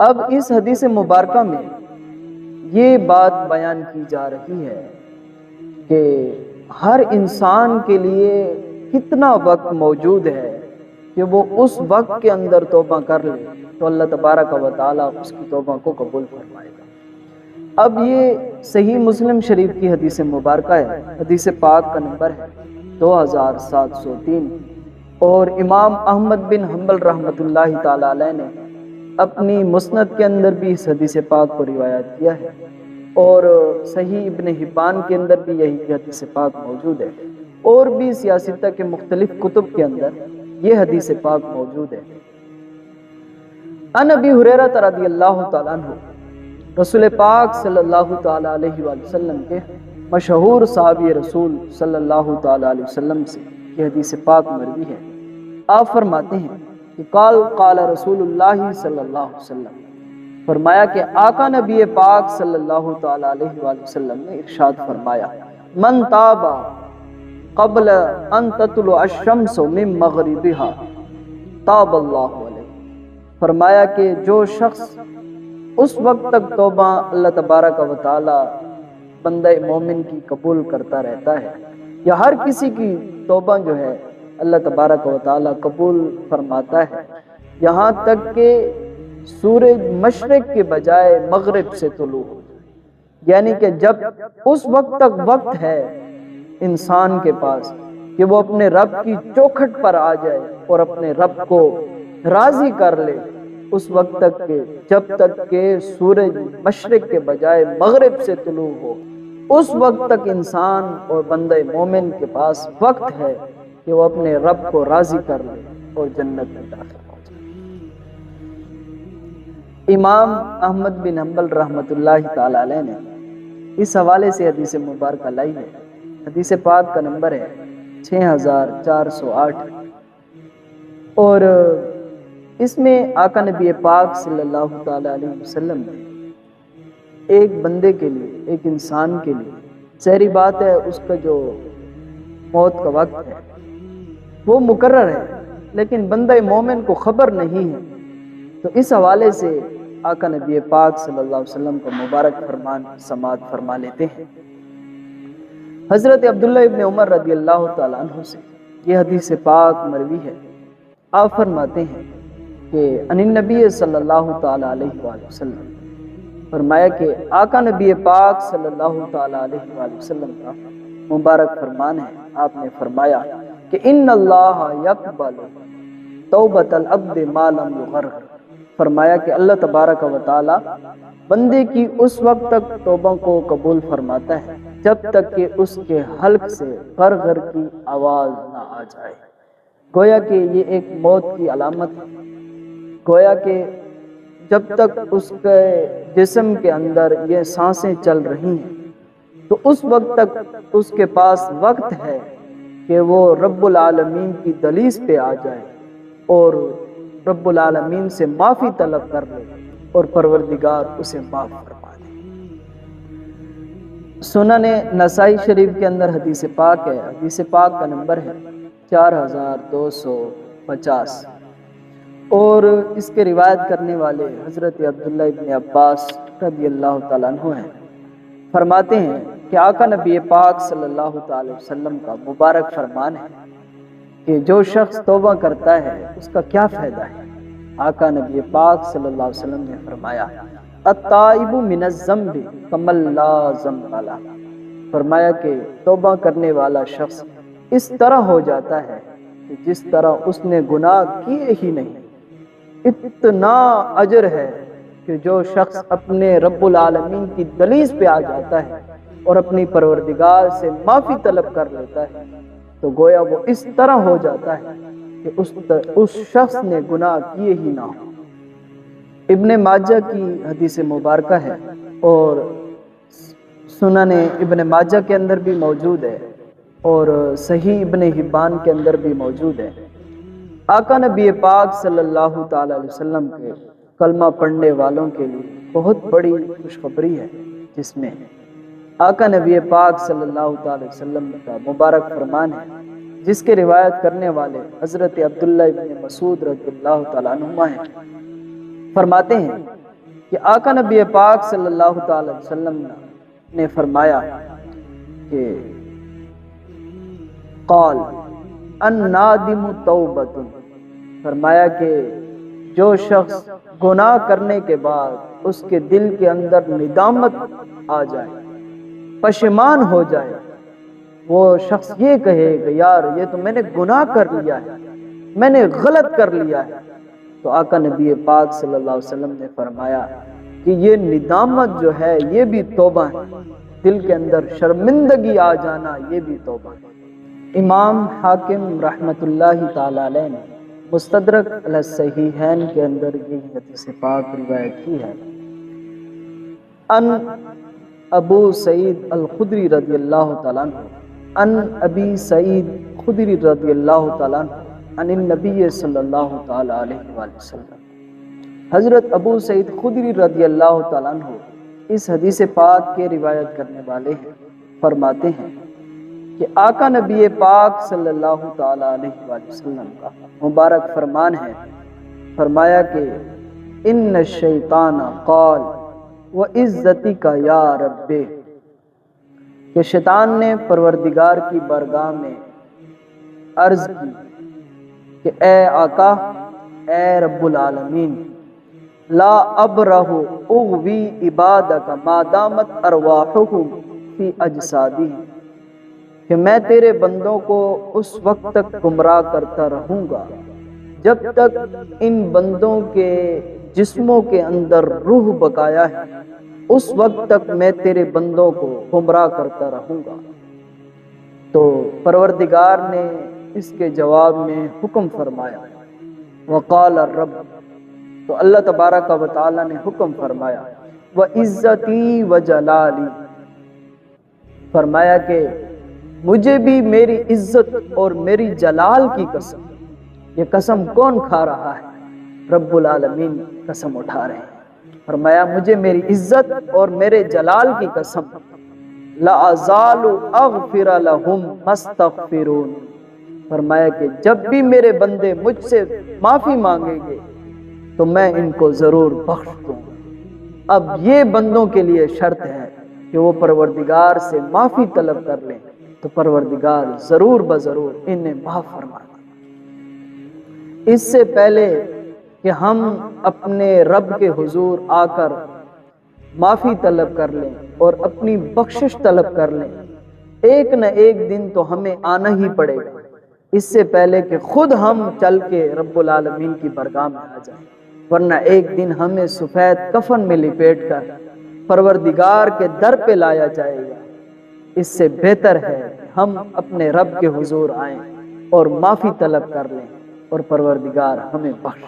اب اس حدیث مبارکہ میں یہ بات بیان کی جا رہی ہے کہ ہر انسان کے لیے کتنا وقت موجود ہے کہ وہ اس وقت کے اندر توبہ کر لے تو اللہ تبارک و تعالیٰ اس کی توبہ کو قبول فرمائے گا۔ اب یہ صحیح مسلم شریف کی حدیث مبارکہ ہے، حدیث پاک کا نمبر ہے دو ہزار سات سو تین۔ اور امام احمد بن حنبل رحمۃ اللہ تعالی علیہ نے اپنی مسند کے اندر بھی اس حدیث پاک کو روایت کیا ہے اور صحیح ابن حبان کے اندر بھی یہی حدیث پاک موجود ہے اور بھی سیاستہ کے مختلف کتب کے اندر یہ حدیث پاک موجود ہے۔ ان ابی حریرہ رضی اللہ تعالیٰ عنہ، رسول پاک صلی اللہ تعالیٰ علیہ وآلہ وسلم کے مشہور صحابی رسول صلی اللہ تعالیٰ علیہ وسلم سے یہ حدیث پاک مروی ہے۔ آپ فرماتے ہیں کہ قال قال رسول اللہ صلی اللہ علیہ وسلم، فرمایا کہ آقا نبی پاک صلی اللہ تعالیٰ علیہ وآلہ وسلم نے ارشاد فرمایا، من تابا قبل ان تطلع الشمس من مغربها، تاب اللہ علیہ۔ فرمایا کہ جو شخص اس وقت تک توبہ اللہ تبارک و تعالی بندہ مومن کی قبول کرتا رہتا ہے، یا ہر کسی کی توبہ جو ہے اللہ تبارک و تعالی قبول فرماتا ہے۔ یہاں تک کہ سورج مشرق کے بجائے مغرب سے طلوع ہو یعنی کہ جب اس وقت تک وقت ہے انسان کے پاس کہ وہ اپنے رب کی چوکھٹ پر آ جائے اور اپنے رب کو راضی کر لے، اس وقت تک کہ جب تک کہ سورج مشرق کے بجائے مغرب سے طلوع ہو، اس وقت تک انسان اور بندہ مومن کے پاس وقت ہے۔ کہ وہ اپنے رب کو راضی کر لے اور جنت میں داخل ہو جائے۔ امام احمد بن حنبل رحمۃ اللہ تعالی علیہ نے اس حوالے سے حدیث مبارکہ لائی ہے۔ حدیث پاک کا نمبر ہے چھ ہزار چار سو آٹھ۔ اور اس میں آقا نبی پاک صلی اللہ تعالی علیہ وسلم نے ایک بندے کے لیے، ایک انسان کے لیے سہری بات ہے اس کا جو موت کا وقت ہے وہ مقرر ہے، لیکن بندہ مومن کو خبر نہیں ہے۔ تو اس حوالے سے آقا نبی پاک صلی اللہ علیہ وسلم کو مبارک فرمان، سماعت فرما لیتے ہیں۔ حضرت عبداللہ ابن عمر رضی اللہ تعالیٰ عنہ سے یہ حدیث پاک مروی ہے۔ آپ فرماتے ہیں کہ، ان نبی صلی اللہ تعالیٰ علیہ وآلہ وسلم، فرمایا کہ آقا نبی پاک صلی اللہ تعالیٰ علیہ وآلہ وسلم کا مبارک فرمان ہے۔ آپ نے فرمایا کہ ان اللہ یقبل توبت العبد ما لم یغرر فرمایا کہ اللہ تبارک و تعالی بندے کی اس وقت تک توبہ کو قبول فرماتا ہے جب تک کہ اس کے حلق سے غر غر کی آواز نہ آ جائے۔ گویا کہ یہ ایک موت کی علامت ہے۔ گویا کہ جب تک اس کے جسم کے اندر یہ سانسیں چل رہی ہیں، تو اس وقت تک اس کے پاس وقت ہے کہ وہ رب العالمین کی دلیس پہ آ جائے اور رب العالمین سے معافی طلب کر لے اور پروردگار اسے معاف فرما دے۔ سنن نسائی شریف کے اندر حدیث پاک ہے۔ حدیث پاک کا نمبر ہے چار ہزار دو سو پچاس۔ اور اس کے روایت کرنے والے حضرت عبداللہ ابن عباس رضی اللہ تعالیٰ عنہ ہیں۔ فرماتے ہیں کہ آقا نبی پاک صلی اللہ تعالی وسلم کا مبارک فرمان ہے کہ جو شخص توبہ کرتا ہے، اس کا کیا فائدہ ہے؟ آقا نبی پاک صلی اللہ علیہ وسلم نے فرمایا، الطائب من الزنب کمل لا ذنب لا فرمایا کہ توبہ کرنے والا شخص اس طرح ہو جاتا ہے کہ جس طرح اس نے گناہ کیے ہی نہیں۔ اتنا اجر ہے کہ جو شخص اپنے رب العالمین کی دلیز پہ آ جاتا ہے اور اپنی پروردگار سے معافی طلب کر لیتا ہے۔ تو گویا وہ اس طرح ہو جاتا ہے کہ اس, اس شخص نے گناہ کیے ہی نہ ہو۔ ابن ماجہ کی حدیث مبارکہ ہے اور سنن ابن ماجہ کے اندر بھی موجود ہے اور صحیح ابن حبان کے اندر بھی موجود ہے۔ آقا نبی پاک صلی اللہ تعالی علیہ وسلم کے کلمہ پڑھنے والوں کے لیے بہت بڑی خوشخبری ہے جس میں آقا نبی پاک صلی اللہ تعالی وسلم کا مبارک فرمان ہے، جس کے روایت کرنے والے حضرت عبداللہ ابن مسعود رضی اللہ تعالیٰ عنہ ہیں۔ فرماتے ہیں کہ آقا نبی پاک صلی اللہ تعالی وسلم نے فرمایا کہ قال ان نادم توبت فرمایا کہ جو شخص گناہ کرنے کے بعد اس کے دل کے اندر ندامت آ جائے پشمان ہو جائے۔ وہ شخص یہ کہے کہ یار، یہ تو میں نے گناہ کر لیا ہے، میں نے غلط کر لیا ہے۔ تو آقا نبی پاک صلی اللہ علیہ وسلم نے فرمایا کہ یہ ندامت جو ہے، یہ بھی توبہ ہے۔ دل کے اندر شرمندگی آ جانا، یہ بھی توبہ ہے۔ امام حاکم رحمت اللہ تعالی علیہ نے مستدرک علیہ صحیحین کے اندر یہ حدیث پاک روایت کی ہے۔ ان ابو سعید الخدری رضی اللہ تعالیٰ عنہ ان ابی سعید خدری رضی اللہ تعالیٰ عنہ ان النبی صلی اللہ تعالیٰ علیہ وآلہ وسلم۔ حضرت ابو سعید خدری رضی اللہ تعالیٰ عنہ اس حدیث پاک کے روایت کرنے والے ہیں، فرماتے ہیں کہ آقا نبی پاک صلی اللہ تعالیٰ علیہ وآلہ وسلم کا مبارک فرمان ہے، فرمایا کہ، ان الشیطان قال و عزتی کا یا رب کہ شیطان نے پروردگار کی برگاہ میں عرض کی کہ اے آقا، اے رب العالمین، لا ابرہ اغوی عبادک ما دامت ارواحہم فی اجسادی کہ میں تیرے بندوں کو اس وقت تک گمراہ کرتا رہوں گا جب تک ان بندوں کے جسموں کے اندر روح بقایا ہے۔ اس وقت تک میں تیرے بندوں کو گمراہ کرتا رہوں گا۔ تو پروردگار نے اس کے جواب میں حکم فرمایا۔ وقال الرب، تو اللہ تبارک و تعالی نے حکم فرمایا۔ وہ عزتی و جلالی، فرمایا کہ مجھے بھی میری عزت اور میری جلال کی قسم، یہ قسم کون کھا رہا ہے؟ رب العالمین قسم اٹھا رہے ہیں۔ فرمایا، مجھے میری عزت اور میرے جلال کی قسم۔ لَأَزَالُ أَغْفِرَ لَهُمْ مَسْتَغْفِرُونَ۔ فرمایا کہ جب بھی میرے بندے مجھ سے معافی مانگیں گے، تو میں ان کو ضرور بخش دوں اب یہ بندوں کے لیے شرط ہے کہ وہ پروردگار سے معافی طلب کر لیں۔ تو پروردگار ضرور بضرور انہیں معاف فرما اس سے پہلے کہ ہم اپنے رب کے حضور آ کر معافی طلب کر لیں اور اپنی بخشش طلب کر لیں۔ ایک نہ ایک دن تو ہمیں آنا ہی پڑے گا۔ اس سے پہلے کہ خود ہم چل کے رب العالمین کی برگاہ میں آ جائیں۔ ورنہ ایک دن ہمیں سفید کفن میں لپیٹ کر پروردگار کے در پہ لایا جائے گا۔ اس سے بہتر ہے ہم اپنے رب کے حضور آئیں اور معافی طلب کر لیں اور پروردگار ہمیں بخش